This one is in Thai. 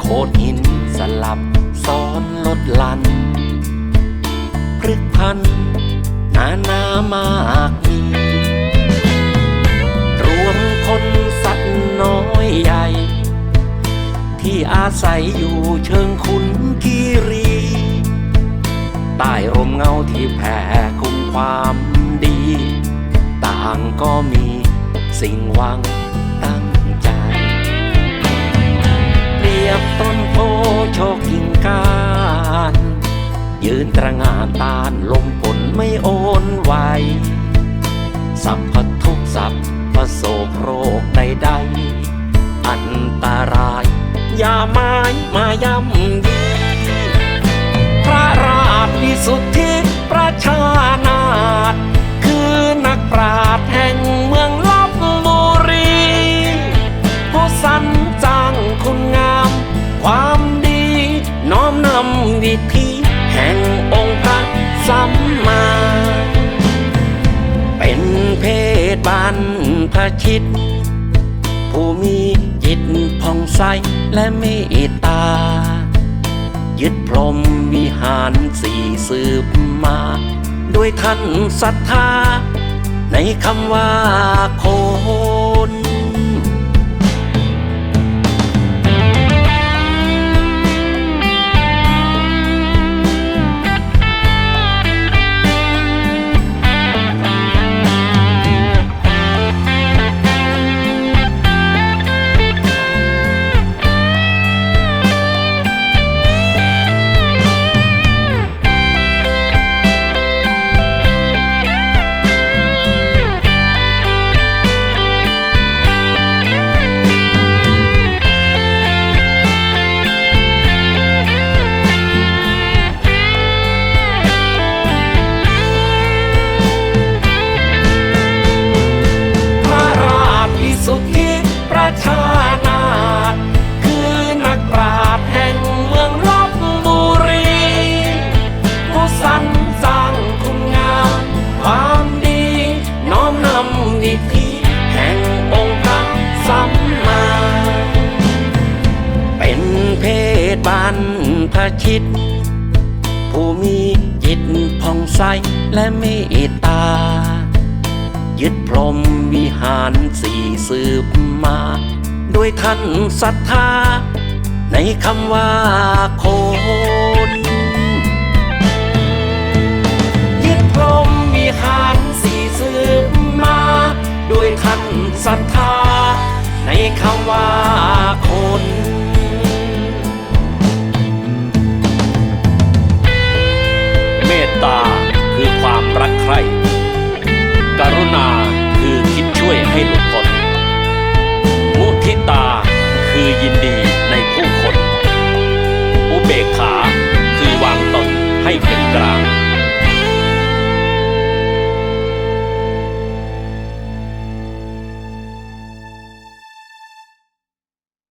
โคดหินสลับซ้อนลดลันพฤกพันนานามากมี รวมคนสัตว์น้อยใหญ่ ที่อาศัยอยู่เชิงขุนคีรีใต้ร่มเงาที่แผ่คุ้มความดี ต่างก็มีสิ่งหวัง นตระงานตานลมฝนไม่โอนไหวสัพพทุกสัพพโศกโรคใดๆ อันตราย อย่าไม้มาย่ำยีพระราชวิสุทธิประชานาถคือนักปราชญ์แห่งเมืองลบบุรีผู้สรรจางคุณงาม ความดีน้อมนำวิธี บรรพชิต ผู้มีจิตผ่องใสและเมตตา ยึดพรหมวิหารสี่สืบมา ด้วยท่านศรัทธา ในคำว่าโค เพศบรระชิต ผู้มีจิตผ่องใสและเมตตา ยึดพรมวิหารสี่สืบมา ด้วยท่านศรัทธา ในคำว่าโคน